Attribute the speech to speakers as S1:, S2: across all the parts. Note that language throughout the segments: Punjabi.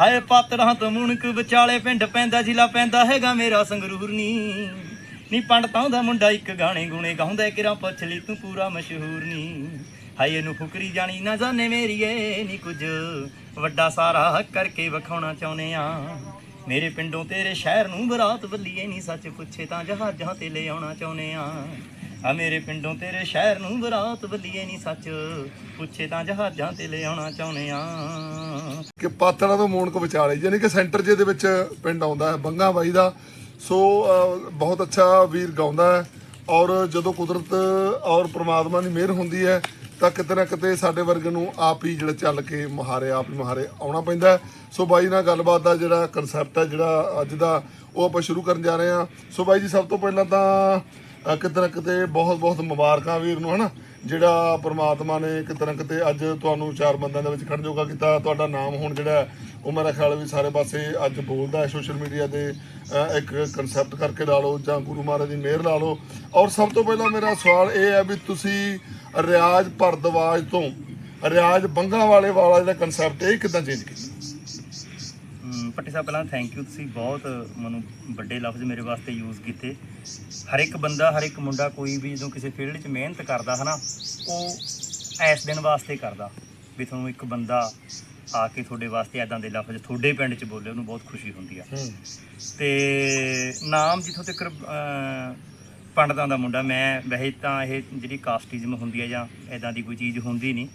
S1: ਹਾਏ ਪਾਤੜਾਂ ਤੋਂ ਮੁਣਕ ਵਿਚਾਲੇ ਪਿੰਡ ਪੈਂਦਾ, ਜ਼ਿਲ੍ਹਾ ਪੈਂਦਾ ਹੈਗਾ ਮੇਰਾ ਸੰਗਰੂਰ ਨੀ। ਨੀ ਪੰਡਤਾਂ ਦਾ ਮੁੰਡਾ ਇੱਕ ਗਾਣੇ ਗੁਣੇ ਗਾਉਂਦਾ ਕਿਰਾਂ ਪੁੱਛ ਲਈ ਤੂੰ ਪੂਰਾ ਮਸ਼ਹੂਰ ਨੀ। ਹਾਏ ਨੂੰ ਫੁਕਰੀ ਜਾਣੀ ਨਾ ਜਾਣੇ ਮੇਰੀਏ ਨੀ ਕੁਝ ਵੱਡਾ ਸਾਰਾ ਕਰਕੇ ਵਿਖਾਉਣਾ ਚਾਹੁੰਦੇ ਆ। ਮੇਰੇ ਪਿੰਡੋਂ ਤੇਰੇ ਸ਼ਹਿਰ ਨੂੰ ਬਰਾਤ ਬੱਲੀਏ ਨਹੀਂ ਸੱਚ ਪੁੱਛੇ ਤਾਂ ਜਹਾਜ਼ਾਂ ਤੇ ਲੈ ਆਉਣਾ ਚਾਹੁੰਦੇ ਆ। ਆ ਮੇਰੇ ਪਿੰਡੋਂ ਤੇਰੇ ਸ਼ਹਿਰ ਨੂੰ ਬਰਾਤ ਬੱਲੀਏ ਨਹੀਂ ਸੱਚ। ਪੁੱਛੇ ਤਾਂ ਜਹਾਜ਼ਾਂ ਤੇ ਲੈ ਚਾਹੁੰਦੇ ਆ।
S2: ਕਿ ਪਾਤੜਾ ਤੋਂ ਮੂਣਕ ਵਿਚਾਲੇ, ਯਾਨੀ ਕਿ ਸੈਂਟਰ ਜੇ ਦੇ ਵਿੱਚ ਪਿੰਡ ਆਉਂਦਾ ਹੈ, ਬੰਗਾ ਬਾਈ ਦਾ। ਸੋ ਬਹੁਤ ਅੱਛਾ ਵੀਰ ਗਾਉਂਦਾ ਹੈ ਔਰ ਜਦੋਂ ਕੁਦਰਤ ਔਰ ਪ੍ਰਮਾਤਮਾ ਦੀ ਮਿਹਰ ਹੁੰਦੀ ਹੈ, ਤਾਂ ਕਿਤੇ ਨਾ ਕਿਤੇ ਸਾਡੇ ਵਰਗ ਨੂੰ ਆਪ ਹੀ ਜਿਹੜਾ ਚੱਲ ਕੇ ਮੁਹਾਰੇ, ਆਪ ਹੀ ਮੁਹਾਰੇ ਆਉਣਾ ਪੈਂਦਾ ਹੈ। ਸੋ ਬਾਈ ਨਾਲ ਗੱਲਬਾਤ ਦਾ ਜਿਹੜਾ ਕਨਸੈਪਟ ਹੈ, ਜਿਹੜਾ ਅੱਜ ਦਾ, ਉਹ ਆਪਾਂ ਸ਼ੁਰੂ ਕਰਨ ਜਾ ਰਹੇ ਹਾਂ। ਸੋ ਬਾਈ ਜੀ, ਸਭ ਤੋਂ ਪਹਿਲਾਂ ਤਾਂ ਕਿਤੇ ਨਾ ਕਿਤੇ ਬਹੁਤ ਬਹੁਤ ਮੁਬਾਰਕਾਂ ਵੀਰ ਨੂੰ, ਹਨਾ? ਜਿਹੜਾ ਪ੍ਰਮਾਤਮਾ ਨੇ ਕਿਤੇ ਨਾ ਕਿਤੇ ਅੱਜ ਤੁਹਾਨੂੰ ਚਾਰ ਬੰਦਿਆਂ ਦੇ ਵਿੱਚ ਖੜਨ ਜੋਗਾ ਕੀਤਾ, ਤੁਹਾਡਾ ਨਾਮ ਹੁਣ ਜਿਹੜਾ ਉਹ ਮੇਰਾ ਖਿਆਲ ਵੀ ਸਾਰੇ ਪਾਸੇ ਅੱਜ ਬੋਲਦਾ ਹੈ ਸੋਸ਼ਲ ਮੀਡੀਆ ਦੇ ਇੱਕ ਕਨਸੈਪਟ ਕਰਕੇ ਲਾ ਲਓ ਜਾਂ ਗੁਰੂ ਮਹਾਰਾਜ ਦੀ ਮਿਹਰ ਲਾ ਲਓ। ਔਰ ਸਭ ਤੋਂ ਪਹਿਲਾਂ ਮੇਰਾ ਸਵਾਲ ਇਹ ਹੈ ਵੀ ਤੁਸੀਂ ਰਿਆਜ਼ ਭਰਦਵਾਜ ਤੋਂ, ਰਿਆਜ਼ ਬੰਗਾ ਵਾਲੇ ਵਾਲਾ ਜਿਹੜਾ ਕਨਸੈਪਟ ਇਹ ਕਿਦਾਂ ਚੇਂਜ ਕੀਤਾ?
S1: ਭੱਟੀ ਸਾਹਿਬ ਪਹਿਲਾਂ ਥੈਂਕ ਯੂ ਤੁਸੀਂ ਬਹੁਤ ਮੈਨੂੰ ਵੱਡੇ ਲਫ਼ਜ਼ ਮੇਰੇ ਵਾਸਤੇ ਯੂਜ਼ ਕੀਤੇ। ਹਰ ਇੱਕ ਬੰਦਾ ਹਰ ਇੱਕ ਮੁੰਡਾ ਕੋਈ ਵੀ ਜਦੋਂ ਕਿਸੇ ਫੀਲਡ 'ਚ ਮਿਹਨਤ ਕਰਦਾ ਹਨਾ ਉਹ ਐਸ ਦਿਨ ਵਾਸਤੇ ਕਰਦਾ। ਵੀ ਤੁਹਾਨੂੰ ਇੱਕ ਬੰਦਾ ਆ ਕੇ ਤੁਹਾਡੇ ਵਾਸਤੇ ਐਦਾਂ ਦੇ ਲਫ਼ਜ਼ ਤੁਹਾਡੇ ਪਿੰਡ 'ਚ ਬੋਲੇ ਉਹਨੂੰ ਬਹੁਤ ਖੁਸ਼ੀ ਹੁੰਦੀ ਆ। ਤੇ ਨਾਮ ਜਿੱਥੋਂ ਤੱਕ ਪੰਡਤਾਂ ਦਾ ਮੁੰਡਾ ਮੈਂ ਵੈਸੇ ਤਾਂ ਇਹ ਜਿਹੜੀ ਕਾਸਟਿਜ਼ਮ ਹੁੰਦੀ ਹੈ ਜਾਂ ਐਦਾਂ ਦੀ ਕੋਈ ਚੀਜ਼ ਹੁੰਦੀ ਨਹੀਂ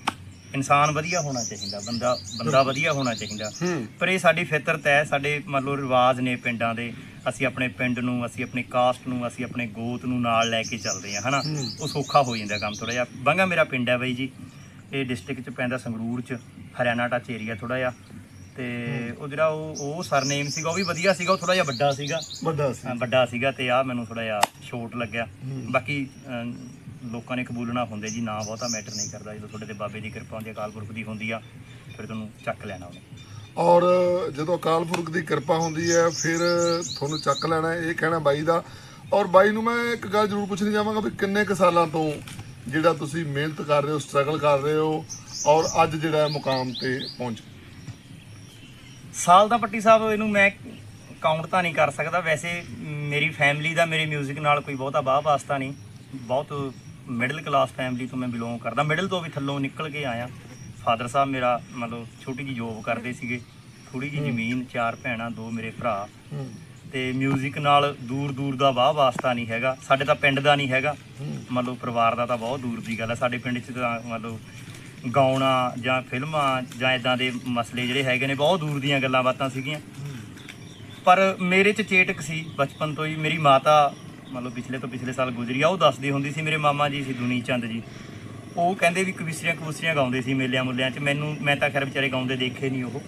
S1: ਇਨਸਾਨ ਵਧੀਆ ਹੋਣਾ ਚਾਹੀਦਾ ਬੰਦਾ ਬੰਦਾ ਵਧੀਆ ਹੋਣਾ ਚਾਹੀਦਾ। ਪਰ ਇਹ ਸਾਡੀ ਫਿਤਰਤ ਹੈ ਸਾਡੇ ਮੰਨ ਲਓ ਰਿਵਾਜ ਨੇ ਪਿੰਡਾਂ ਦੇ ਅਸੀਂ ਆਪਣੇ ਪਿੰਡ ਨੂੰ ਅਸੀਂ ਆਪਣੀ ਕਾਸਟ ਨੂੰ ਅਸੀਂ ਆਪਣੇ ਗੋਤ ਨੂੰ ਨਾਲ ਲੈ ਕੇ ਚੱਲਦੇ ਹਾਂ ਹਨਾ। ਉਹ ਸੌਖਾ ਹੋ ਜਾਂਦਾ ਕੰਮ ਥੋੜਾ ਜਿਹਾ। ਬੰਗਾ ਮੇਰਾ ਪਿੰਡ ਹੈ ਬਾਈ ਜੀ ਇਹ ਡਿਸਟ੍ਰਿਕਟ ਚ ਪੈਂਦਾ ਸੰਗਰੂਰ ਚ ਹਰਿਆਣਾ ਟੱਚ ਏਰੀਆ ਥੋੜਾ ਜਿਹਾ। ਤੇ ਉਹ ਜਿਹੜਾ ਉਹ ਉਹ ਸਰਨੇਮ ਸੀਗਾ ਉਹ ਵੀ ਵਧੀਆ ਸੀਗਾ ਉਹ ਥੋੜਾ ਜਿਹਾ ਵੱਡਾ ਸੀਗਾ।
S2: ਵੱਡਾ ਸੀ।
S1: ਵੱਡਾ ਸੀਗਾ ਤੇ ਆ ਮੈਨੂੰ ਥੋੜਾ ਜਿਹਾ ਛੋਟ ਲੱਗਿਆ। ਬਾਕੀ ਲੋਕਾਂ ਨੇ ਕਬੂਲਣਾ ਹੁੰਦੇ ਜੀ ਨਾ ਬਹੁਤਾ ਮੈਟਰ ਨਹੀਂ ਕਰਦਾ। ਜਦੋਂ ਤੁਹਾਡੇ ਤੇ ਬਾਬੇ ਦੀ ਕਿਰਪਾ ਹੁੰਦੀ ਹੈ ਅਕਾਲ ਪੁਰਖ ਦੀ ਹੁੰਦੀ ਆ ਫਿਰ ਤੁਹਾਨੂੰ ਚੱਕ ਲੈਣਾ ਉਹਨੇ।
S2: ਔਰ ਜਦੋਂ ਅਕਾਲ ਪੁਰਖ ਦੀ ਕਿਰਪਾ ਹੁੰਦੀ ਹੈ ਫਿਰ ਤੁਹਾਨੂੰ ਚੱਕ ਲੈਣਾ ਇਹ ਕਹਿਣਾ ਬਾਈ ਦਾ। ਔਰ ਬਾਈ ਨੂੰ ਮੈਂ ਇੱਕ ਗੱਲ ਜ਼ਰੂਰ ਪੁੱਛਣੀ ਚਾਹਾਂਗਾ ਵੀ ਕਿੰਨੇ ਕੁ ਸਾਲਾਂ ਤੋਂ ਜਿਹੜਾ ਤੁਸੀਂ ਮਿਹਨਤ ਕਰ ਰਹੇ ਹੋ ਸਟਰਗਲ ਕਰ ਰਹੇ ਹੋ ਔਰ ਅੱਜ ਜਿਹੜਾ ਮੁਕਾਮ ਤੇ ਪਹੁੰਚ?
S1: ਸਾਲ ਦਾ ਪੱਟੀ ਸਾਹਿਬ ਇਹਨੂੰ ਮੈਂ ਕਾਊਂਟ ਤਾਂ ਨਹੀਂ ਕਰ ਸਕਦਾ। ਵੈਸੇ ਮੇਰੀ ਫੈਮਿਲੀ ਦਾ ਮੇਰੇ 뮤직 ਨਾਲ ਕੋਈ ਬਹੁਤਾ ਬਾਹ ਵਾਸਤਾ ਨਹੀਂ। ਬਹੁਤ ਮਿਡਲ ਕਲਾਸ ਫੈਮਿਲੀ ਤੋਂ ਮੈਂ ਬਿਲੋਂਗ ਕਰਦਾ। ਮਿਡਲ ਤੋਂ ਵੀ ਥੱਲੋਂ ਨਿਕਲ ਕੇ ਆਇਆ। ਫਾਦਰ ਸਾਹਿਬ ਮੇਰਾ ਮਤਲਬ ਛੋਟੀ ਜੀ ਜੋਬ ਕਰਦੇ ਸੀਗੇ। ਥੋੜੀ ਜੀ ਜ਼ਮੀਨ ਚਾਰ ਭੈਣਾਂ ਦੋ ਮੇਰੇ ਭਰਾ। ਤੇ 뮤직 ਨਾਲ ਦੂਰ ਦੂਰ ਦਾ ਵਾਹ ਵਾਸਤਾ ਨਹੀਂ ਹੈਗਾ। ਸਾਡੇ ਤਾਂ ਪਿੰਡ ਦਾ ਨਹੀਂ ਹੈਗਾ। ਲਓ ਪਰਿਵਾਰ ਦਾ ਤਾਂ ਬਹੁਤ ਦੂਰ ਦੀ ਗੱਲ ਹੈ ਸਾਡੇ ਪਿੰਡ 'ਚ ਤਾਂ ਮੰਨ ਲਓ ਗਾਉਣਾ ਜਾਂ ਫਿਲਮਾਂ ਜਾਂ ਇਦਾਂ ਦੇ ਮਸਲੇ ਜਿਹੜੇ ਹੈਗੇ ਨੇ ਬਹੁਤ ਦੂਰ ਦੀਆਂ ਗੱਲਾਂ ਬਾਤਾਂ ਸੀਗੀਆਂ। ਪਰ ਮੇਰੇ 'ਚ ਚੇਟਕ ਸੀ। ਬਚਪਨ ਤੋਂ ਹੀ ਮੇਰੀ ਮਾਤਾ ਮੰਨ ਲਓ ਪਿਛਲੇ ਤੋਂ ਪਿਛਲੇ ਸਾਲ ਗੁਜ਼ਰੀ ਆ ਉਹ ਦੱਸਦੀ ਹੁੰਦੀ ਸੀ ਮੇਰੇ ਮਾਮਾ ਜੀ ਸੀ ਦੁਨੀ ਚੰਦ ਜੀ। ਉਹ ਕਹਿੰਦੇ ਵੀ ਕਵਿਸਰੀਆਂ ਕਵਿਸਰੀਆਂ ਗਾਉਂਦੇ ਸੀ ਮੇਲਿਆਂ ਮੁੱਲਿਆਂ 'ਚ। ਮੈਨੂੰ ਮੈਂ ਤਾਂ ਖੈਰ ਵਿਚਾਰੇ ਗਾਉਂਦੇ ਦੇਖੇ ਨਹੀਂ ਉਹ।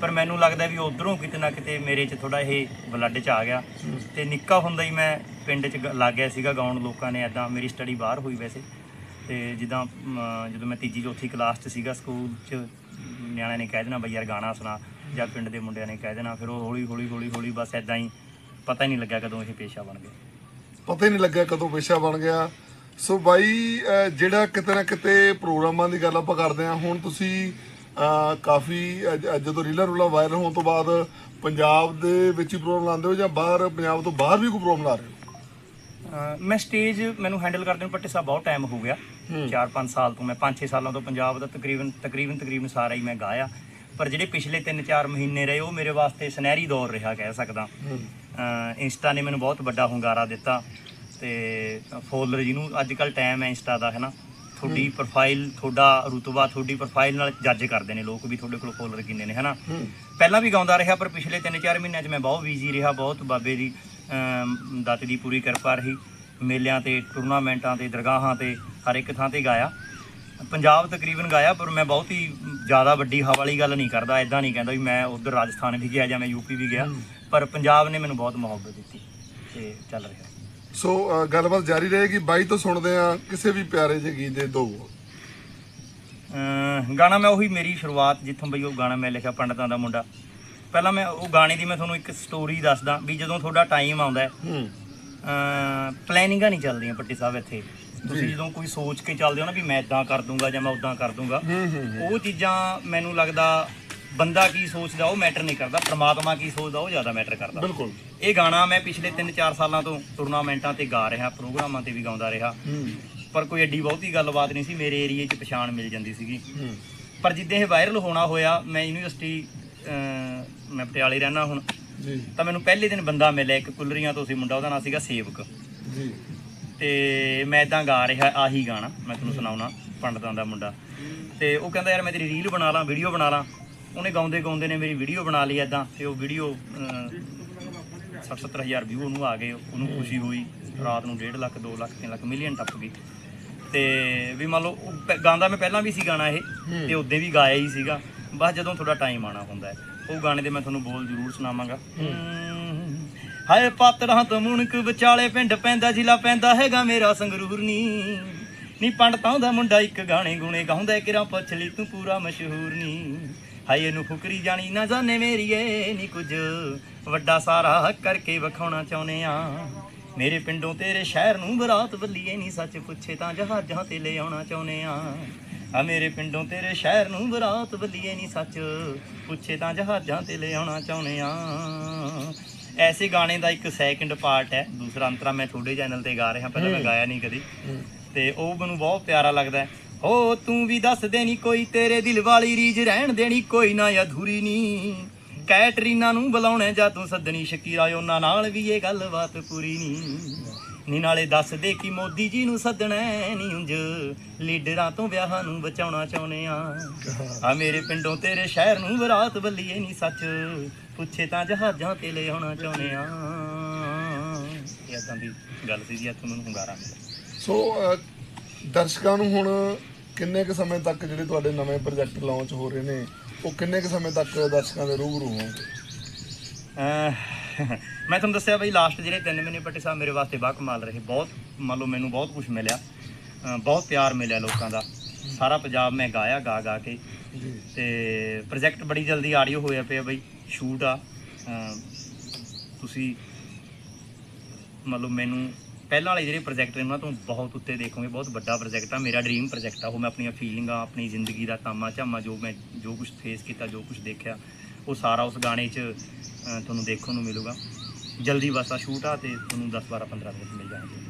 S1: ਪਰ ਮੈਨੂੰ ਲੱਗਦਾ ਵੀ ਉਧਰੋਂ ਕਿਤੇ ਨਾ ਕਿਤੇ ਮੇਰੇ 'ਚ ਥੋੜਾ ਇਹ ਬਲੱਡ 'ਚ ਆ ਗਿਆ। ਤੇ ਨਿੱਕਾ ਹੁੰਦਾ ਹੀ ਮੈਂ ਪਿੰਡ 'ਚ ਲੱਗ ਗਿਆ ਸੀਗਾ ਗਾਉਣ ਲੋਕਾਂ ਨੇ। ਐਦਾਂ ਮੇਰੀ ਸਟੱਡੀ ਬਾਹਰ ਹੋਈ ਵੈਸੇ। ਤੇ ਜਿੱਦਾਂ ਜਦੋਂ ਮੈਂ ਤੀਜੀ ਚੌਥੀ ਕਲਾਸ 'ਚ ਸੀਗਾ ਸਕੂਲ 'ਚ ਨਿਆਣਿਆਂ ਨੇ ਕਹਿ ਦੇਣਾ ਬਈ ਯਾਰ ਗਾਣਾ ਸੁਣਾ। ਜਾਂ ਪਿੰਡ ਦੇ ਮੁੰਡਿਆਂ ਨੇ ਕਹਿ ਦੇਣਾ। ਫਿਰ ਉਹ ਹੌਲੀ ਹੌਲੀ ਹੌਲੀ ਹੌਲੀ ਬਸ ਐਦਾਂ ਹੀ ਪਤਾ ਹੀ ਨਹੀਂ ਲੱਗਿਆ ਕਦੋਂ ਇਹ ਪੇਸ਼ਾ ਬਣ ਗਿਆ।
S2: ਪਤਾ ਹੀ ਨਹੀਂ ਲੱਗਿਆ ਕਦੋਂ ਪੇਸ਼ਾ ਬਣ ਗਿਆ। ਸੋ ਬਾਈ ਜਿਹੜਾ ਕਿਤੇ ਨਾ ਕਿਤੇ ਪ੍ਰੋਗਰਾਮਾਂ ਦੀ ਗੱਲ ਆਪਾਂ ਕਰਦੇ ਹਾਂ ਹੁਣ ਤੁਸੀਂ ਕਾਫੀ ਜਦੋਂ ਰੀਲਾਂ ਰੂਲਾਂ ਵਾਇਰਲ ਹੋਣ ਤੋਂ ਬਾਅਦ ਪੰਜਾਬ ਦੇ ਵਿੱਚ ਹੀ ਪ੍ਰੋਗਰਾਮ ਲਾਉਂਦੇ ਹੋ ਜਾਂ ਬਾਹਰ ਪੰਜਾਬ ਤੋਂ ਬਾਹਰ ਵੀ ਕੋਈ ਪ੍ਰੋਗਰਾਮ ਲਾ ਰਹੇ ਹੋ?
S1: ਮੈਂ ਸਟੇਜ ਮੈਨੂੰ ਹੈਂਡਲ ਕਰਦੇ ਨੂੰ ਪੱਟੇ ਸਾਹਿਬ ਬਹੁਤ ਟਾਈਮ ਹੋ ਗਿਆ।
S2: ਹੂੰ।
S1: 4-5 ਸਾਲ ਤੋਂ ਮੈਂ 5-6 ਸਾਲਾਂ ਤੋਂ ਪੰਜਾਬ ਦਾ ਤਕਰੀਬਨ ਤਕਰੀਬਨ ਤਕਰੀਬਨ ਸਾਰਾ ਹੀ ਮੈਂ ਗਾਇਆ। ਪਰ ਜਿਹੜੇ ਪਿਛਲੇ 3-4 ਮਹੀਨੇ ਰਹੇ ਉਹ ਮੇਰੇ ਵਾਸਤੇ ਸੁਨਹਿਰੀ ਦੌਰ ਰਿਹਾ ਕਹਿ ਸਕਦਾ। ਇੰਸਟਾ ਨੇ ਮੈਨੂੰ ਬਹੁਤ ਵੱਡਾ ਹੁੰਗਾਰਾ ਦਿੱਤਾ ਤੇ ਫੋਲੋਅਰ ਜਿਹਨੂੰ ਅੱਜ ਕੱਲ ਟਾਈਮ ਹੈ ਇੰਸਟਾ ਦਾ ਹੈ ਨਾ ਤੁਹਾਡੀ ਪ੍ਰੋਫਾਈਲ ਤੁਹਾਡਾ ਰੁਤਬਾ ਤੁਹਾਡੀ ਪ੍ਰੋਫਾਈਲ ਨਾਲ ਜੱਜ ਕਰਦੇ ਨੇ ਲੋਕ ਵੀ ਤੁਹਾਡੇ ਕੋਲ ਫੋਲੋਅਰ ਕਿੰਨੇ ਨੇ ਹੈ ਨਾ
S2: ਹੂੰ।
S1: ਪਹਿਲਾਂ ਵੀ ਗਾਉਂਦਾ ਰਿਹਾ ਪਰ ਪਿਛਲੇ 3-4 ਮਹੀਨਿਆਂ 'ਚ ਮੈਂ ਬਹੁਤ ਬਿਜ਼ੀ ਰਿਹਾ ਬਹੁਤ ਬਾਬੇ ਦੀ ਦਾਤੇ ਦੀ ਪੂਰੀ ਕਿਰਪਾ ਰਹੀ। ਮੇਲਿਆਂ ਤੇ ਟੂਰਨਾਮੈਂਟਾਂ ਤੇ ਦਰਗਾਹਾਂ ਤੇ ਹਰ ਇੱਕ ਥਾਂ ਤੇ ਗਾਇਆ। ਪੰਜਾਬ ਤਕਰੀਬਨ ਗਾਇਆ ਪਰ ਮੈਂ ਬਹੁਤ ਹੀ ਜ਼ਿਆਦਾ ਵੱਡੀ ਹਵਾ ਵਾਲੀ ਗੱਲ ਨਹੀਂ ਕਰਦਾ ਐਦਾਂ ਨਹੀਂ ਕਹਿੰਦਾ ਵੀ ਮੈਂ ਉਧਰ ਰਾਜਸਥਾਨ ਵੀ ਗਿਆ ਜਾਂ ਮੈਂ ਯੂਪੀ ਵੀ ਗਿਆ। ਪਰ ਪੰਜਾਬ ਨੇ ਮੈਨੂੰ ਬਹੁਤ ਮੁਹੱਬਤ ਦਿੱਤੀ ਤੇ ਚੱਲ ਰਿਹਾ।
S2: ਸੋ ਗੱਲਬਾਤ ਜਾਰੀ ਰਹੇਗੀ ਬਾਈ ਤੋਂ ਸੁਣਦੇ ਆ ਕਿਸੇ ਵੀ ਪਿਆਰੇ ਜਿਹੇ ਗੀਤ ਦੇ ਦੋ।
S1: ਅਮ ਗਾਣਾ ਮੈਂ ਉਹੀ ਮੇਰੀ ਸ਼ੁਰੂਆਤ ਜਿੱਥੋਂ ਬਈ ਉਹ ਗਾਣਾ ਮੈਂ ਲਿਖਿਆ ਪੰਡਤਾਂ ਦਾ ਮੁੰਡਾ। ਪਹਿਲਾਂ ਮੈਂ ਉਹ ਗਾਣੇ ਦੀ ਮੈਂ ਤੁਹਾਨੂੰ ਇੱਕ ਸਟੋਰੀ ਦੱਸਦਾ ਵੀ ਜਦੋਂ ਤੁਹਾਡਾ ਟਾਈਮ ਆਉਂਦਾ ਹੈ
S2: ਹੂੰ।
S1: ਪਲੈਨਿੰਗਾਂ ਨਹੀਂ ਚੱਲਦੀਆਂ ਪੱਟੀ ਸਾਹਿਬ ਇੱਥੇ। ਤੁਸੀਂ ਜਦੋਂ ਕੋਈ ਸੋਚ ਕੇ ਚੱਲਦੇ ਹੋ ਨਾ ਵੀ ਮੈਂ ਇਦਾਂ ਕਰ ਦੂੰਗਾ ਜਾਂ ਮੈਂ ਉਦਾਂ ਕਰ ਦੂੰਗਾ
S2: ਹੂੰ ਹੂੰ।
S1: ਉਹ ਚੀਜ਼ਾਂ ਮੈਨੂੰ ਲੱਗਦਾ ਬੰਦਾ ਕੀ ਸੋਚਦਾ ਉਹ ਮੈਟਰ ਨਹੀਂ ਕਰਦਾ ਪ੍ਰਮਾਤਮਾ ਕੀ ਸੋਚਦਾ ਉਹ ਜ਼ਿਆਦਾ ਮੈਟਰ ਕਰਦਾ।
S2: ਬਿਲਕੁਲ।
S1: ਇਹ ਗਾਣਾ ਮੈਂ ਪਿਛਲੇ 3-4 ਸਾਲਾਂ ਤੋਂ ਟੂਰਨਾਮੈਂਟਾਂ ਤੇ ਗਾ ਰਿਹਾ ਪ੍ਰੋਗਰਾਮਾਂ ਤੇ ਵੀ ਗਾਉਂਦਾ ਰਿਹਾ। ਪਰ ਕੋਈ ਐਡੀ ਬਹੁਤੀ ਗੱਲਬਾਤ ਨਹੀਂ ਸੀ ਮੇਰੇ ਏਰੀਏ 'ਚ ਪਛਾਣ ਮਿਲ ਜਾਂਦੀ ਸੀਗੀ। ਪਰ ਜਿੱਦਾਂ ਇਹ ਵਾਇਰਲ ਹੋਣਾ ਹੋਇਆ ਮੈਂ ਯੂਨੀਵਰਸਿਟੀ ਮੈਂ ਪਟਿਆਲੇ ਰਹਿਣਾ ਹੁਣ ਤਾਂ ਮੈਨੂੰ ਪਹਿਲੇ ਦਿਨ ਬੰਦਾ ਮਿਲਿਆ ਇੱਕ ਕੁਲਰੀਆਂ ਤੋਂ ਸੀ ਮੁੰਡਾ ਉਹਦਾ ਨਾਂ ਸੀਗਾ ਸੇਵਕ।
S2: ਜੀ।
S1: ਤੇ ਮੈਂ ਇਦਾਂ ਗਾ ਰਿਹਾ ਆਹੀ ਗਾਣਾ ਮੈਂ ਤੁਹਾਨੂੰ ਸੁਣਾਉਣਾ ਪੰਡਤਾਂ ਦਾ ਮੁੰਡਾ। ਤੇ ਉਹ ਕਹਿੰਦਾ ਯਾਰ ਮੈਂ ਤੇਰੀ ਰੀਲ ਬਣਾ ਲਾਂ ਵੀਡੀਓ ਬਣਾ ਲਾਂ। ਉਹਨੇ ਗਾਉਂਦੇ ਗਾਉਂਦੇ ਨੇ ਮੇਰੀ ਵੀਡੀਓ ਬਣਾ ਲਈ ਇਦਾਂ ਤੇ ਉਹ ਵੀਡੀਓ 60 ਹਜ਼ਾਰ ਵਿਊ ਉਹਨੂੰ ਆ ਗਏ ਉਹਨੂੰ ਖੁਸ਼ੀ ਹੋਈ ਰਾਤ ਨੂੰ 1.5 ਲੱਖ 2 ਲੱਖ 3 ਲੱਖ ਮਿਲੀਅਨ ਟੱਪ ਗਈ। ਤੇ ਵੀ ਮੰਨ ਲਓ ਗਾਉਂਦਾ ਮੈਂ ਪਹਿਲਾਂ ਵੀ ਸੀ ਗਾਣਾ ਇਹ ਤੇ ਉਦੋਂ ਵੀ ਗਾਇਆ ਹੀ ਸੀਗਾ ਬਸ ਜਦੋਂ ਥੋੜਾ ਟਾਈਮ ਆਣਾ ਹੁੰਦਾ ਹੈ। ਉਹ ਗਾਣੇ ਦੇ ਮੈਂ ਤੁਹਾਨੂੰ ਬੋਲ ਜ਼ਰੂਰ ਸੁਣਾਵਾਂਗਾ। ਹਾਏ ਪਾਤੜਾਂ ਤੋਂ ਮੁਣਕ ਵਿਚਾਲੇ ਪਿੰਡ ਪੈਂਦਾ ਜ਼ਿਲ੍ਹਾ ਪੈਂਦਾ ਹੈਗਾ ਮੇਰਾ ਸੰਗਰੂਰ ਨੀ। ਨੀ ਪੰਡਤਾਂ ਦਾ ਮੁੰਡਾ ਇੱਕ ਗਾਣੇ ਗੁਣੇ ਗਾਉਂਦਾ ਕਿਰਾਂ ਪੁੱਛ ਲਈ ਤੂੰ ਪੂਰਾ ਮਸ਼ਹੂਰ ਨੀ। ਹਾਏ ਇਹਨੂੰ ਫੁਕਰੀ ਜਾਣੀ ਨਾ ਜਾਣੇ ਮੇਰੀਏ ਨੀ ਕੁਝ। ਵੱਡਾ ਸਾਰਾ ਕਰਕੇ ਵਿਖਾਉਣਾ ਚਾਹੁੰਦੇ ਆ। ਮੇਰੇ ਪਿੰਡੋਂ ਤੇਰੇ ਸ਼ਹਿਰ ਨੂੰ ਬਰਾਤ ਬੱਲੀਏ ਨਹੀਂ ਸੱਚ ਪੁੱਛੇ ਤਾਂ ਜਹਾਜ਼ਾਂ ਤੇ ਲੈ ਆਉਣਾ ਚਾਹੁੰਦੇ ਆ। ਆ ਮੇਰੇ ਪਿੰਡੋਂ ਤੇਰੇ ਸ਼ਹਿਰ ਨੂੰ ਬਰਾਤ ਬੱਲੀਏ ਨਹੀਂ ਸੱਚ ਪੁੱਛੇ ਤਾਂ ਜਹਾਜ਼ਾਂ ਤੇ ਲੈ ਆਉਣਾ ਚਾਹੁੰਦੇ ਆ। ਐਸੇ ਗਾਣੇ ਦਾ ਇੱਕ ਸੈਕਿੰਡ ਪਾਰਟ ਹੈ ਦੂਸਰਾ ਅੰਤਰਾ ਮੈਂ ਤੁਹਾਡੇ ਚੈਨਲ ਤੇ ਗਾ ਰਿਹਾ ਪਹਿਲਾਂ ਮੈਂ ਗਾਇਆ ਨਹੀਂ ਕਦੀ। ਤੇ ਉਹ ਮੈਨੂੰ ਬਹੁਤ ਪਿਆਰਾ ਲੱਗਦਾ ਹੈ। ਹੋ ਤੂੰ ਵੀ ਦੱਸ ਦੇਣੀ ਕੋਈ ਤੇਰੇ ਦਿਲ ਵਾਲੀ ਰੀਝ ਰਹਿਣ ਦੇਣੀ ਕੋਈ ਨਾ ਅਧੂਰੀ ਨਹੀਂ ਕੈਟਰੀਨਾ ਨੂੰ ਬੁਲਾਉਣਾ ਜਾਂ ਤੂੰ ਸੱਦਣੀ ਸ਼ਕੀਰਾ ਉਹਨਾਂ ਨਾਲ ਵੀ ਇਹ ਗੱਲਬਾਤ ਪੂਰੀ ਨਹੀਂ ਨੀ ਨਾਲੇ ਦੱਸ ਦੇ ਕਿ ਮੋਦੀ ਜੀ ਨੂੰ ਸੱਦਣਾ ਨਹੀਂ ਉਂਝ। ਲੀਡਰਾਂ ਤੋਂ ਵਿਆਹਾਂ ਨੂੰ ਬਚਾਉਣਾ ਚਾਹੁੰਦੇ ਆ। ਆ ਮੇਰੇ ਪਿੰਡੋਂ ਤੇਰੇ ਸ਼ਹਿਰ ਨੂੰ ਬਰਾਤ ਬੱਲੀਏ ਨਹੀਂ ਸੱਚ। ਪੁੱਛੇ ਤਾਂ ਜਹਾਜ਼ਾਂ ਤੇ ਲੈ ਆਉਣਾ ਚਾਹੁੰਦੇ ਆ। ਇਹ ਏਦਾਂ ਦੀ ਗੱਲ ਸੀ ਜੀ ਇੱਥੋਂ ਹੁੰਗਾਰਾ ਮਿਲਿਆ।
S2: ਸੋ ਅਹ, ਦਰਸ਼ਕਾਂ ਨੂੰ ਹੁਣ ਕਿੰਨੇ ਕੁ ਸਮੇਂ ਤੱਕ ਜਿਹੜੇ ਤੁਹਾਡੇ ਨਵੇਂ ਪ੍ਰੋਜੈਕਟ ਲਾਂਚ ਹੋ ਰਹੇ ਨੇ ਉਹ ਕਿੰਨੇ ਕੁ ਸਮੇਂ ਤੱਕ ਦਰਸ਼ਕਾਂ ਦੇ ਰੂਬਰੂ ਹੋਣਗੇ?
S1: ਮੈਂ ਤੁਹਾਨੂੰ ਦੱਸਿਆ ਬਈ ਲਾਸਟ ਜਿਹੜੇ 3 ਮਹੀਨੇ ਪੱਟੇ ਸਾਹਿਬ ਮੇਰੇ ਵਾਸਤੇ ਬਾ ਕਮਾਲ ਰਹੇ। ਬਹੁਤ ਮੰਨ ਲਓ ਮੈਨੂੰ ਬਹੁਤ ਕੁਝ ਮਿਲਿਆ। ਬਹੁਤ ਪਿਆਰ ਮਿਲਿਆ ਲੋਕਾਂ ਦਾ। ਸਾਰਾ ਪੰਜਾਬ ਮੈਂ ਗਾਇਆ ਗਾ ਗਾ ਕੇ। ਤੇ ਪ੍ਰੋਜੈਕਟ ਬੜੀ ਜਲਦੀ ਆਡੀਓ ਹੋਇਆ ਪਿਆ ਬਈ ਸ਼ੂਟ ਆ। ਤੁਸੀਂ ਮੰਨ ਲਓ ਮੈਨੂੰ ਪਹਿਲਾਂ ਵਾਲੇ ਜਿਹੜੇ ਪ੍ਰੋਜੈਕਟ ਨੇ ਉਹਨਾਂ ਤੋਂ ਬਹੁਤ ਉੱਤੇ ਦੇਖੋਗੇ, ਬਹੁਤ ਵੱਡਾ ਪ੍ਰੋਜੈਕਟ ਆ, ਮੇਰਾ ਡ੍ਰੀਮ ਪ੍ਰੋਜੈਕਟ ਆ, ਉਹ ਮੈਂ ਆਪਣੀਆਂ ਫੀਲਿੰਗਾਂ ਆਪਣੀ ਜ਼ਿੰਦਗੀ ਦਾ ਤਾਮਾ ਝਾਮਾ, ਜੋ ਮੈਂ, ਜੋ ਕੁਝ ਫੇਸ ਕੀਤਾ, ਜੋ ਕੁਝ ਦੇਖਿਆ, ਉਹ ਸਾਰਾ ਉਸ ਗਾਣੇ 'ਚ ਤੁਹਾਨੂੰ ਦੇਖਣ ਨੂੰ ਮਿਲੂਗਾ। ਜਲਦੀ ਬਸ ਆ ਸ਼ੂਟ ਆ ਤੇ ਤੁਹਾਨੂੰ 10 12 15 ਦਿਨ ਮਿਲ ਜਾਣਗੇ।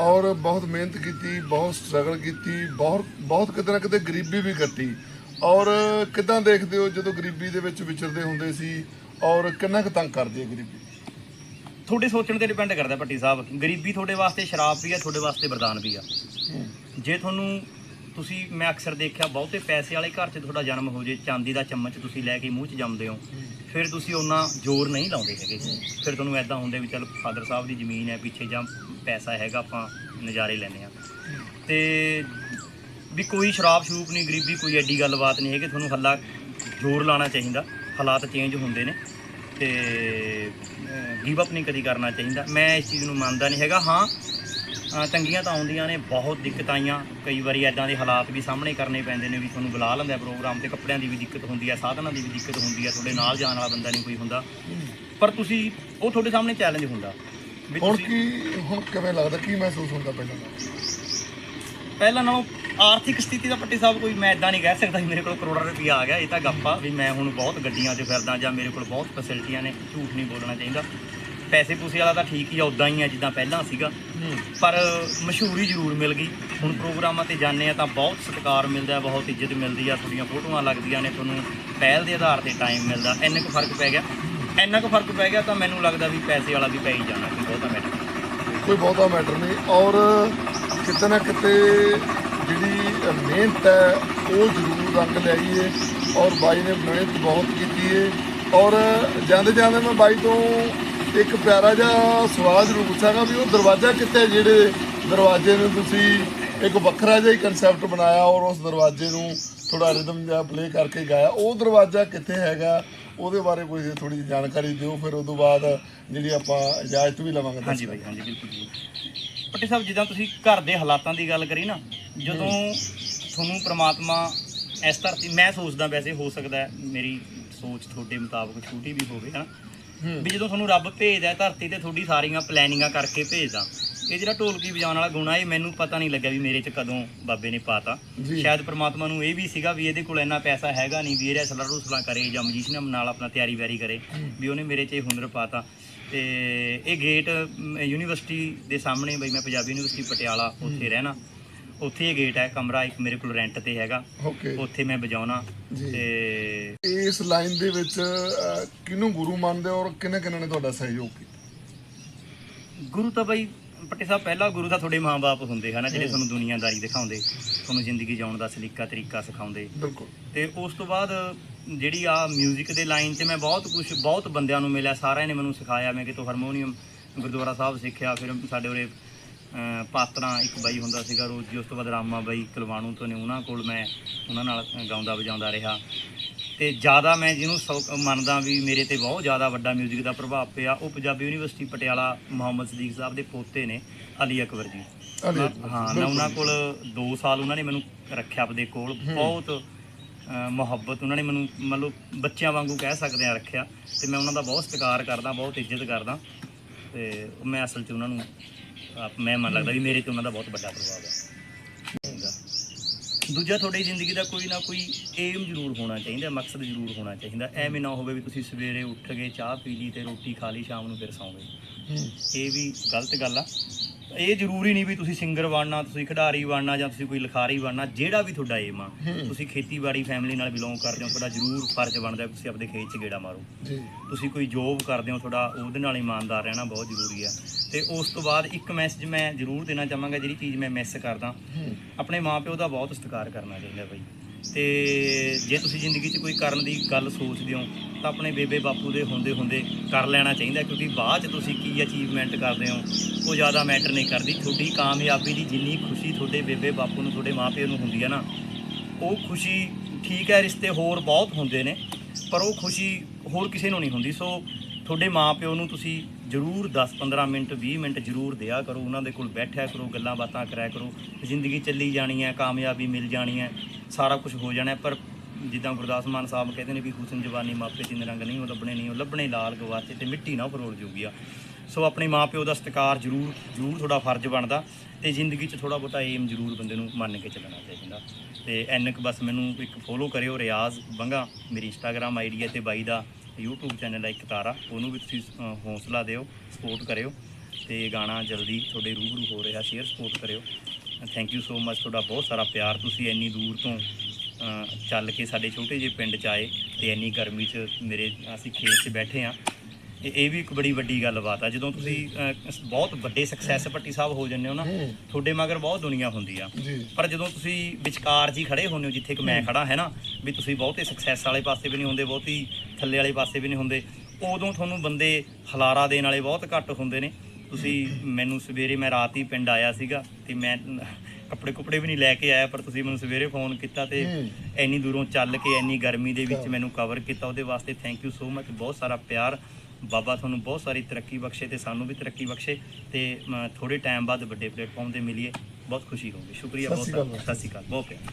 S2: ਔਰ ਬਹੁਤ ਮਿਹਨਤ ਕੀਤੀ, ਬਹੁਤ ਸਟਰਗਲ ਕੀਤੀ, ਬਹੁਤ ਬਹੁਤ ਕਿਤੇ ਨਾ ਕਿਤੇ ਗਰੀਬੀ ਵੀ ਕੱਟੀ। ਔਰ ਕਿਦਾਂ ਦੇਖਦੇ ਹੋ ਜਦੋਂ ਗਰੀਬੀ ਦੇ ਵਿੱਚ ਵਿਚਰਦੇ ਹੁੰਦੇ ਸੀ? ਔਰ ਕਿੰਨਾ ਕੁ ਤੰਗ ਕਰਦੀ ਹੈ ਗਰੀਬੀ?
S1: ਤੁਹਾਡੇ ਸੋਚਣ ਤੇ ਡਿਪੈਂਡ ਕਰਦਾ ਭੱਟੀ ਸਾਹਿਬ, ਗਰੀਬੀ ਤੁਹਾਡੇ ਵਾਸਤੇ, ਸ਼ਰਾਬ ਵੀ ਆ, ਤੁਹਾਡੇ ਵਾਸਤੇ ਵਰਦਾਨ ਵੀ ਆ। ਜੇ ਤੁਹਾਨੂੰ, ਤੁਸੀਂ, ਮੈਂ ਅਕਸਰ ਦੇਖਿਆ ਬਹੁਤੇ ਪੈਸੇ ਵਾਲੇ ਘਰ 'ਚ ਤੁਹਾਡਾ ਜਨਮ ਹੋ ਜੇ, ਚਾਂਦੀ ਦਾ ਚਮਚ ਤੁਸੀਂ ਲੈ ਕੇ ਮੂੰਹ 'ਚ ਜੰਮਦੇ ਹੋ, ਫਿਰ ਤੁਸੀਂ ਉਹਨਾਂ ਜ਼ੋਰ ਨਹੀਂ ਲਾਉਂਦੇ ਹੈਗੇ। ਫਿਰ ਤੁਹਾਨੂੰ ਐਦਾਂ ਹੁੰਦੇ ਵੀ ਚਲ ਫਾਦਰ ਸਾਹਿਬ ਦੀ ਜ਼ਮੀਨ ਹੈ, ਪਿੱਛੇ ਜਾਂ ਪੈਸਾ ਹੈਗਾ, ਆਪਾਂ ਨਜ਼ਾਰੇ ਲੈਣੇ ਆ ਤੇ ਵੀ ਕੋਈ ਸ਼ਰਾਬ ਸ਼ਰੂਪ ਨਹੀਂ, ਗਰੀਬੀ ਕੋਈ ਐਡੀ ਗੱਲਬਾਤ ਨਹੀਂ ਹੈਗੀ, ਤੁਹਾਨੂੰ ਹੱਲਾ ਜ਼ੋਰ ਲਾਣਾ ਚਾਹੀਦਾ, ਹਾਲਾਤ ਚੇਂਜ ਹੁੰਦੇ ਨੇ। ਤੇ ਗਿਵ ਅਪ ਨਹੀਂ ਕਦੀ ਕਰਨਾ ਚਾਹੀਦਾ। ਮੈਂ ਇਸ ਚੀਜ਼ ਨੂੰ ਮੰਨਦਾ ਨਹੀਂ ਹੈਗਾ। ਹਾਂ ਤੰਗੀਆਂ ਤਾਂ ਆਉਂਦੀਆਂ ਨੇ ਬਹੁਤ ਦਿੱਕਤਾਂ ਆਈਆਂ। ਕਈ ਵਾਰੀ ਐਦਾਂ ਦੇ ਹਾਲਾਤ ਵੀ ਸਾਹਮਣੇ ਕਰਨੇ ਪੈਂਦੇ ਨੇ ਵੀ ਤੁਹਾਨੂੰ ਬੁਲਾ ਲੈਂਦਾ ਪ੍ਰੋਗਰਾਮ ਤੇ। ਕੱਪੜਿਆਂ ਦੀ ਵੀ ਦਿੱਕਤ ਹੁੰਦੀ ਹੈ ਸਾਧਨਾਂ ਦੀ ਵੀ ਦਿੱਕਤ ਹੁੰਦੀ ਹੈ ਤੁਹਾਡੇ ਨਾਲ ਜਾਣ ਵਾਲਾ ਬੰਦਾ ਨਹੀਂ ਕੋਈ ਹੁੰਦਾ। ਪਰ ਤੁਸੀਂ ਉਹ ਤੁਹਾਡੇ ਸਾਹਮਣੇ ਚੈਲੰਜ ਹੁੰਦਾ
S2: ਹੁਣ ਕੀ ਹੁਣ ਕਿਵੇਂ ਲੱਗਦਾ ਕੀ ਮਹਿਸੂਸ ਹੁੰਦਾ ਪਹਿਲਾਂ
S1: ਪਹਿਲਾਂ ਨਾਲੋਂ ਆਰਥਿਕ ਸਥਿਤੀ ਦਾ ਪੱਟੀ ਸਾਹਿਬ ਕੋਈ ਮੈਂ ਇਦਾਂ ਨਹੀਂ ਕਹਿ ਸਕਦਾ ਵੀ ਮੇਰੇ ਕੋਲ ਕਰੋੜਾਂ ਰੁਪਈਆ ਆ ਗਿਆ ਇਹ ਤਾਂ ਗੱਪਾ ਵੀ ਮੈਂ ਹੁਣ ਬਹੁਤ ਗੱਡੀਆਂ 'ਚ ਫਿਰਦਾ ਜਾਂ ਮੇਰੇ ਕੋਲ ਬਹੁਤ ਫੈਸਿਲਿਟੀਆਂ ਨੇ ਝੂਠ ਨਹੀਂ ਬੋਲਣਾ ਚਾਹੀਦਾ। ਪੈਸੇ ਪੂਸੇ ਵਾਲਾ ਤਾਂ ਠੀਕ ਹੀ ਆ ਉਦਾਂ ਹੀ ਆ ਜਿੱਦਾਂ ਪਹਿਲਾਂ ਸੀਗਾ। ਪਰ ਮਸ਼ਹੂਰੀ ਜ਼ਰੂਰ ਮਿਲ ਗਈ। ਹੁਣ ਪ੍ਰੋਗਰਾਮਾਂ ਤੇ ਜਾਂਦੇ ਆ ਤਾਂ ਬਹੁਤ ਸਤਿਕਾਰ ਮਿਲਦਾ ਹੈ, ਬਹੁਤ ਇੱਜ਼ਤ ਮਿਲਦੀ ਆ ਤੁਹਾਡੀਆਂ ਫੋਟੋਆਂ ਲੱਗਦੀਆਂ ਨੇ ਤੁਹਾਨੂੰ ਪਹਿਲ ਦੇ ਆਧਾਰ ਤੇ ਟਾਈਮ ਮਿਲਦਾ। ਇੰਨੇ ਕੁ ਫ਼ਰਕ ਪੈ ਗਿਆ। ਇੰਨਾ ਕੁ ਫ਼ਰਕ ਪੈ ਗਿਆ ਤਾਂ ਮੈਨੂੰ ਲੱਗਦਾ ਵੀ ਪੈਸੇ ਵਾਲਾ ਵੀ ਪੈ ਹੀ ਜਾਣਾ ਕੋਈ ਬਹੁਤਾ ਮੈਟਰ
S2: ਕੋਈ ਬਹੁਤਾ ਮੈਟਰ ਨਹੀਂ। ਔਰ ਕਿਤੇ ਨਾ ਕਿਤੇ ਜਿਹੜੀ ਮਿਹਨਤ ਹੈ ਉਹ ਜ਼ਰੂਰ ਰੰਗ ਲਿਆਈ ਏ ਔਰ ਬਾਈ ਨੇ ਮਿਹਨਤ ਬਹੁਤ ਕੀਤੀ ਏ। ਔਰ ਜਾਂਦੇ ਜਾਂਦੇ ਮੈਂ ਬਾਈ ਤੋਂ ਇੱਕ ਪਿਆਰਾ ਜਿਹਾ ਸਵਾਲ ਜ਼ਰੂਰ ਪੁੱਛਾਂਗਾ ਵੀ ਉਹ ਦਰਵਾਜ਼ਾ ਕਿੱਥੇ ਹੈ? ਜਿਹੜੇ ਦਰਵਾਜ਼ੇ ਨੂੰ ਤੁਸੀਂ ਇੱਕ ਵੱਖਰਾ ਜਿਹਾ ਹੀ ਕਨਸੈਪਟ ਬਣਾਇਆ ਔਰ ਉਸ ਦਰਵਾਜ਼ੇ ਨੂੰ ਥੋੜਾ ਰਿਦਮ ਜਿਹਾ ਪਲੇ ਕਰਕੇ ਗਾਇਆ। ਉਹ ਦਰਵਾਜ਼ਾ ਕਿੱਥੇ ਹੈਗਾ? ਉਹਦੇ ਬਾਰੇ ਕੋਈ ਥੋੜੀ ਜਾਣਕਾਰੀ ਦਿਓ ਫਿਰ ਉਸ ਤੋਂ ਬਾਅਦ ਜਿਹੜੀ ਆਪਾਂ ਇਜਾਜ਼ਤ ਵੀ ਲਵਾਂਗੇ
S1: ਹਾਂਜੀ ਬਾਈ ਹਾਂਜੀ ਬਿਲਕੁਲ ਜੀ ਪੱਟੀ ਸਾਹਿਬ ਜਿੱਦਾਂ ਤੁਸੀਂ ਘਰ ਦੇ ਹਾਲਾਤਾਂ ਦੀ ਗੱਲ ਕਰੀ ਨਾ ਜਦੋਂ ਤੁਹਾਨੂੰ ਪ੍ਰਮਾਤਮਾ ਇਸ ਧਰਤੀ ਮੈਂ ਸੋਚਦਾ ਵੈਸੇ ਹੋ ਸਕਦਾ ਹੈ ਮੇਰੀ ਸੋਚ ਤੁਹਾਡੇ ਮੁਤਾਬਕ ਛੋਟੀ ਵੀ ਹੋਵੇ ਹਨਾ?
S2: ਹੂੰ।
S1: ਵੀ ਜਦੋਂ ਤੁਹਾਨੂੰ ਰੱਬ ਭੇਜਦਾ ਹੈ ਧਰਤੀ ਤੇ ਤੁਹਾਡੀ ਸਾਰੀਆਂ ਪਲੈਨਿੰਗਾਂ ਕਰਕੇ ਭੇਜਦਾ। ਇਹ ਜਿਹੜਾ ਢੋਲਕੀ ਵਜਾਉਣ ਵਾਲਾ ਗੁਣ ਇਹ ਮੈਨੂੰ ਪਤਾ ਨਹੀਂ ਲੱਗਿਆ ਵੀ ਮੇਰੇ 'ਚ ਕਦੋਂ ਬਾਬੇ ਨੇ ਪਾਤਾ।
S2: ਜੀ।
S1: ਸ਼ਾਇਦ ਪ੍ਰਮਾਤਮਾ ਨੂੰ ਇਹ ਵੀ ਸੀਗਾ ਵੀ ਇਹਦੇ ਕੋਲ ਇੰਨਾ ਪੈਸਾ ਹੈਗਾ ਨਹੀਂ ਵੀ ਇਹ ਰੈਸਲਰ ਰੂਸਲਾਂ ਕਰੇ ਜਾਂ ਮਜੀਸ਼ੀਅਨ ਨਾਲ ਆਪਣਾ ਤਿਆਰੀ ਵੈਰੀ ਕਰੇ ਵੀ ਉਹਨੇ ਮੇਰੇ 'ਚ ਇਹ ਹੁਨਰ ਪਾਤਾ। ਤੇ ਇਹ ਗੇਟ ਯੂਨੀਵਰਸਿਟੀ ਦੇ ਸਾਹਮਣੇ ਬਈ ਮੈਂ ਪੰਜਾਬੀ ਯੂਨੀਵਰਸਿਟੀ ਪਟਿਆਲਾ ਉੱਥੇ ਰਹਿਣਾ। ਉੱਥੇ ਇਹ ਗੇਟ ਹੈ ਕਮਰਾ ਇੱਕ ਮੇਰੇ ਕੋਲ ਰੈਂਟ ਤੇ ਹੈਗਾ।
S2: ਓਕੇ
S1: ਉੱਥੇ ਮੈਂ ਵਜਾਉਣਾ
S2: ਜੀ।
S1: ਤੇ
S2: ਇਸ ਲਾਈਨ ਦੇ ਵਿੱਚ ਅਹ, ਕਿਹਨੂੰ ਗੁਰੂ ਮੰਨਦੇ ਹੋ ਔਰ ਕਿਹਨੇ ਕਿਹਨੇ ਨੇ ਤੁਹਾਡਾ ਸਹਿਯੋਗ ਕੀਤਾ?
S1: ਗੁਰੂ ਤਾਂ ਬਈ ਪੱਟੇ ਸਾਹਿਬ ਪਹਿਲਾ ਗੁਰੂ ਤਾਂ ਤੁਹਾਡੇ ਮਾਂ-ਬਾਪ ਹੁੰਦੇ ਹਨ ਜਿਹੜੇ ਤੁਹਾਨੂੰ ਦੁਨੀਆਦਾਰੀ ਦਿਖਾਉਂਦੇ ਤੁਹਾਨੂੰ ਜ਼ਿੰਦਗੀ ਜਿਉਣ ਦਾ ਸਲੀਕਾ ਤਰੀਕਾ ਸਿਖਾਉਂਦੇ।
S2: ਬਿਲਕੁਲ।
S1: ਤੇ ਉਸ ਤੋਂ ਬਾਅਦ ਜਿਹੜੀ ਆ 뮤직 ਦੇ ਲਾਈਨ 'ਚ ਮੈਂ ਬਹੁਤ ਕੁਝ ਬਹੁਤ ਬੰਦਿਆਂ ਨੂੰ ਮਿਲਿਆ ਸਾਰਿਆਂ ਨੇ ਮੈਨੂੰ ਸਿਖਾਇਆ ਮੈਂ ਕਿਤੋਂ ਹਾਰਮੋਨੀਅਮ ਗੁਰਦੁਆਰਾ ਸਾਹਿਬ ਸਿੱਖਿਆ ਫਿਰ ਸਾਡੇ ਉਰੇ ਪਾਤਰਾਂ ਇੱਕ ਬਾਈ ਹੁੰਦਾ ਸੀਗਾ ਰੋਜ਼ ਜੀ ਉਸ ਤੋਂ ਬਾਅਦ ਰਾਮਾ ਬਾਈ ਕਲਵਾਣੂ ਤੋਂ ਨੇ ਉਹਨਾਂ ਕੋਲ ਮੈਂ ਉਹਨਾਂ ਨਾਲ ਗਾਉਂਦਾ ਵਜਾਉਂਦਾ ਰਿਹਾ। ਤੇ ਜ਼ਿਆਦਾ ਮੈਂ ਜਿਹਨੂੰ ਸੌ- ਮੰਨਦਾ ਵੀ ਮੇਰੇ ਤੇ ਬਹੁਤ ਜ਼ਿਆਦਾ ਵੱਡਾ 뮤직 ਦਾ ਪ੍ਰਭਾਵ ਪਿਆ ਉਹ ਪੰਜਾਬੀ ਯੂਨੀਵਰਸਿਟੀ ਪਟਿਆਲਾ ਮੁਹੰਮਦ ਸਦੀਕ ਸਾਹਿਬ ਦੇ ਪੋਤੇ ਨੇ ਅਲੀ ਅਕਬਰ ਜੀ। ਹਾਂ ਮੈਂ। ਉਹਨਾਂ ਕੋਲ 2 ਸਾਲ ਉਹਨਾਂ ਨੇ ਮੈਨੂੰ ਰੱਖਿਆ ਆਪਦੇ ਕੋਲ। ਬਹੁਤ ਮੁਹੱਬਤ ਉਹਨਾਂ ਨੇ ਮੈਨੂੰ ਮਤਲਬ ਬੱਚਿਆਂ ਵਾਂਗੂ ਕਹਿ ਸਕਦੇ ਆ ਰੱਖਿਆ। ਤੇ ਮੈਂ ਉਹਨਾਂ ਦਾ ਬਹੁਤ ਸਤਿਕਾਰ ਕਰਦਾ ਬਹੁਤ ਇੱਜ਼ਤ ਕਰਦਾ। ਤੇ ਮੈਂ ਅਸਲ 'ਚ ਉਹਨਾਂ ਨੂੰ ਆਪ- ਮੈਂ ਮੰਨ ਲੱਗਦਾ ਵੀ ਮੇਰੇ ਤੇ ਉਹਨਾਂ ਦਾ ਬਹੁਤ ਵੱਡਾ ਪ੍ਰਭਾਵ ਹੈ। ਦੂਜਾ ਤੁਹਾਡੀ ਜ਼ਿੰਦਗੀ ਦਾ ਕੋਈ ਨਾ ਕੋਈ ਏਮ ਜ਼ਰੂਰ ਹੋਣਾ ਚਾਹੀਦਾ ਮਕਸਦ ਜ਼ਰੂਰ ਹੋਣਾ ਚਾਹੀਦਾ। ਐਵੇਂ ਨਾ ਹੋਵੇ ਵੀ ਤੁਸੀਂ ਸਵੇਰੇ ਉੱਠ ਗਏ ਚਾਹ ਪੀ ਲਈ ਤੇ ਰੋਟੀ ਖਾ ਲਈ ਸ਼ਾਮ ਨੂੰ ਫਿਰ ਸੌਂ ਗਏ ਇਹ ਵੀ ਗਲਤ ਗੱਲ ਆ। ਇਹ ਜ਼ਰੂਰੀ ਨਹੀਂ ਵੀ ਤੁਸੀਂ ਸਿੰਗਰ ਬਣਨਾ ਤੁਸੀਂ ਖਿਡਾਰੀ ਬਣਨਾ ਜਾਂ ਤੁਸੀਂ ਕੋਈ ਲਿਖਾਰੀ ਬਣਨਾ ਜਿਹੜਾ ਵੀ ਤੁਹਾਡਾ ਏਮ ਆ। ਤੁਸੀਂ ਖੇਤੀਬਾੜੀ ਫੈਮਿਲੀ ਨਾਲ ਬਿਲੋਂਗ ਕਰਦੇ ਹੋ ਤੁਹਾਡਾ ਜ਼ਰੂਰ ਫਰਜ਼ ਬਣਦਾ ਤੁਸੀਂ ਆਪਣੇ ਖੇਤ 'ਚ ਗੇੜਾ ਮਾਰੋ। ਤੁਸੀਂ ਕੋਈ ਜੋਬ ਕਰਦੇ ਹੋ ਤੁਹਾਡਾ ਉਹਦੇ ਨਾਲ ਇਮਾਨਦਾਰ ਰਹਿਣਾ ਬਹੁਤ ਜ਼ਰੂਰੀ ਆ। ਤੇ ਉਸ ਤੋਂ ਬਾਅਦ ਇੱਕ ਮੈਸੇਜ ਮੈਂ ਜ਼ਰੂਰ ਦੇਣਾ ਚਾਹਾਂਗਾ ਜਿਹੜੀ ਚੀਜ਼ ਮੈਂ ਮਿਸ ਕਰਦਾ। ਆਪਣੇ ਮਾਪਿਓ ਦਾ ਬਹੁਤ ਸਤਿਕਾਰ ਕਰਨਾ ਚਾਹੀਦਾ ਬਈ। ਤੇ ਜੇ ਤੁਸੀਂ ਜ਼ਿੰਦਗੀ 'ਚ ਕੋਈ ਕਰਨ ਦੀ ਗੱਲ ਸੋਚਦੇ ਹੋ ਤਾਂ ਆਪਣੇ ਬੇਬੇ ਬਾਪੂ ਦੇ ਹੁੰਦੇ ਹੁੰਦੇ ਕਰ ਲੈਣਾ ਚਾਹੀਦਾ ਕਿਉਂਕਿ ਬਾਅਦ 'ਚ ਤੁਸੀਂ ਕੀ ਅਚੀਵਮੈਂਟ ਕਰਦੇ ਹੋ ਉਹ ਜ਼ਿਆਦਾ ਮੈਟਰ ਨਹੀਂ ਕਰਦੀ। ਤੁਹਾਡੀ ਕਾਮਯਾਬੀ ਦੀ ਜਿੰਨੀ ਖੁਸ਼ੀ ਤੁਹਾਡੇ ਬੇਬੇ ਬਾਪੂ ਨੂੰ ਤੁਹਾਡੇ ਮਾਪਿਓ ਨੂੰ ਹੁੰਦੀ ਹੈ ਨਾ ਉਹ ਖੁਸ਼ੀ ਠੀਕ ਹੈ ਰਿਸ਼ਤੇ ਹੋਰ ਬਹੁਤ ਹੁੰਦੇ ਨੇ ਪਰ ਉਹ ਖੁਸ਼ੀ ਹੋਰ ਕਿਸੇ ਨੂੰ ਨਹੀਂ ਹੁੰਦੀ। ਸੋ ਤੁਹਾਡੇ ਮਾਪਿਓ ਨੂੰ ਤੁਸੀਂ ਜ਼ਰੂਰ 10-15 ਮਿੰਟ 20 ਮਿੰਟ ਜ਼ਰੂਰ ਦਿਆ ਕਰੋ, ਉਹਨਾਂ ਦੇ ਕੋਲ ਬੈਠਿਆ ਕਰੋ, ਗੱਲਾਂ ਬਾਤਾਂ ਕਰਿਆ ਕਰੋ, ਜ਼ਿੰਦਗੀ ਚੱਲੀ ਜਾਣੀ ਹੈ, ਕਾਮਯਾਬੀ ਮਿਲ ਜਾਣੀ ਹੈ, ਸਾਰਾ ਕੁਝ ਹੋ ਜਾਣਾ ਪਰ ਜਿੱਦਾਂ ਗੁਰਦਾਸ ਮਾਨ ਸਾਹਿਬ ਕਹਿੰਦੇ ਨੇ ਵੀ ਹੁਸਨ ਜਵਾਨੀ ਮਾਪੇ ਚਿੰਨ ਰੰਗ ਨਹੀਂ, ਉਹ ਲੱਭਣੇ ਨਹੀਂ, ਉਹ ਲੱਭਣੇ ਲਾਲ ਗਵਾਚੇ ਤੇ ਮਿੱਟੀ ਨਾ ਫਰੋਲ ਜੂਗੀ ਆ। ਸੋ ਆਪਣੇ ਮਾਪਿਓ ਦਾ ਸਤਿਕਾਰ ਜ਼ਰੂਰ ਜ਼ਰੂਰ ਤੁਹਾਡਾ ਫਰਜ਼ ਬਣਦਾ ਤੇ ਜ਼ਿੰਦਗੀ 'ਚ ਥੋੜਾ ਬਹੁਤਾ ਏਮ ਜ਼ਰੂਰ ਬੰਦੇ ਨੂੰ ਮੰਨ ਕੇ ਚੱਲਣਾ ਚਾਹੀਦਾ। ਤੇ ਐਨਕ ਬਸ ਮੈਨੂੰ ਇੱਕ ਫੋਲੋ ਕਰਿਓ, ਰਿਆਜ਼ ਬੰਗਾ, ਮੇਰੀ ਇੰਸਟਾਗ੍ਰam ਆਈਡੀ ਹੈ ਤੇ ਬਾਈ ਦਾ YouTube ਚੈਨਲ ਹੈ ਇੱਕ ਤਾਰਾ ਉਹਨੂੰ ਵੀ ਤੁਸੀਂ ਅ, ਹੌਸਲਾ ਦਿਓ ਸਪੋਰਟ ਕਰਿਓ ਤੇ ਗਾਣਾ ਜਲਦੀ ਤੁਹਾਡੇ ਰੂਬਰੂ ਹੋ ਰਿਹਾ ਸ਼ੇਅਰ ਸਪੋਰਟ ਕਰਿਓ। ਥੈਂਕ ਯੂ ਸੋ ਮਚ ਤੁਹਾਡਾ ਬਹੁਤ ਸਾਰਾ ਪਿਆਰ। ਤੁਸੀਂ ਇੰਨੀ ਦੂਰ ਤੋਂ ਅ, ਚੱਲ ਕੇ ਸਾਡੇ ਛੋਟੇ ਜਿਹੇ ਪਿੰਡ 'ਚ ਆਏ ਤੇ ਇੰਨੀ ਗਰਮੀ 'ਚ ਮੇਰੇ ਅਸੀਂ ਖੇਤ 'ਚ ਬੈਠੇ ਆ। ਇਹ ਇਹ ਵੀ ਇੱਕ ਬੜੀ ਵੱਡੀ ਗੱਲਬਾਤ ਆ। ਜਦੋਂ ਤੁਸੀਂ ਅ, ਬਹੁਤ ਵੱਡੇ ਸਕਸੈਸ ਪੱਟੀ ਸਾਹਿਬ ਹੋ ਜਾਂਦੇ ਹੋ ਨਾ
S2: ਹੂੰ।
S1: ਤੁਹਾਡੇ ਮਗਰ ਬਹੁਤ ਦੁਨੀਆ ਹੁੰਦੀ ਆ।
S2: ਜੀ।
S1: ਪਰ ਜਦੋਂ ਤੁਸੀਂ ਵਿਚਕਾਰ ਜੀ ਖੜੇ ਹੁੰਦੇ ਹੋ ਜਿੱਥੇ ਕਿ ਮੈਂ ਖੜਾ ਹੈ ਨਾ ਵੀ ਤੁਸੀਂ ਬਹੁਤੇ ਸਕਸੈਸ ਵਾਲੇ ਪਾਸੇ ਵੀ ਨਹੀਂ ਹੁੰਦੇ ਬਹੁਤੀ ਥੱਲੇ ਵਾਲੇ ਪਾਸੇ ਵੀ ਨਹੀਂ ਹੁੰਦੇ। ਉਦੋਂ ਤੁਹਾਨੂੰ ਬੰਦੇ ਹਲਾਰਾ ਦੇਣ ਵਾਲੇ ਬਹੁਤ ਘੱਟ ਹੁੰਦੇ ਨੇ। ਤੁਸੀਂ ਮੈਨੂੰ ਸਵੇਰੇ ਮੈਂ ਰਾਤ ਹੀ ਪਿੰਡ ਆਇਆ ਸੀਗਾ ਤੇ ਮੈਂ ਕੱਪੜੇ ਕੁਪੜੇ ਵੀ ਨਹੀਂ ਲੈ ਕੇ ਆਇਆ ਪਰ ਤੁਸੀਂ ਮੈਨੂੰ ਸਵੇਰੇ ਫੋਨ ਕੀਤਾ ਤੇ। ਇੰਨੀ ਦੂਰੋਂ ਚੱਲ ਕੇ ਇੰਨੀ ਗਰਮੀ ਦੇ ਵਿੱਚ ਮੈਨੂੰ ਕਵਰ ਕੀਤਾ। ਉਹਦੇ ਵਾਸਤੇ ਥੈਂਕ ਯੂ ਸੋ ਮਚ ਬਹੁਤ ਸਾਰਾ ਪਿਆਰ। ਬਾਬਾ ਤੁਹਾਨੂੰ ਬਹੁਤ ਸਾਰੀ ਤਰੱਕੀ ਬਖਸ਼ੇ ਤੇ ਸਾਨੂੰ ਵੀ ਤਰੱਕੀ ਬਖਸ਼ੇ ਤੇ ਥੋੜੇ ਟਾਈਮ ਬਾਅਦ ਵੱਡੇ ਪਲੇਟਫਾਰਮ ਤੇ ਮਿਲੀਏ। ਬਹੁਤ ਖੁਸ਼ੀ ਹੋਊਗੀ। ਸ਼ੁਕਰੀਆ ਬਹੁਤ। ਸਤਿ ਸ਼੍ਰੀ ਅਕਾਲ। ਬਹੁਤ ਪਿਆਰ।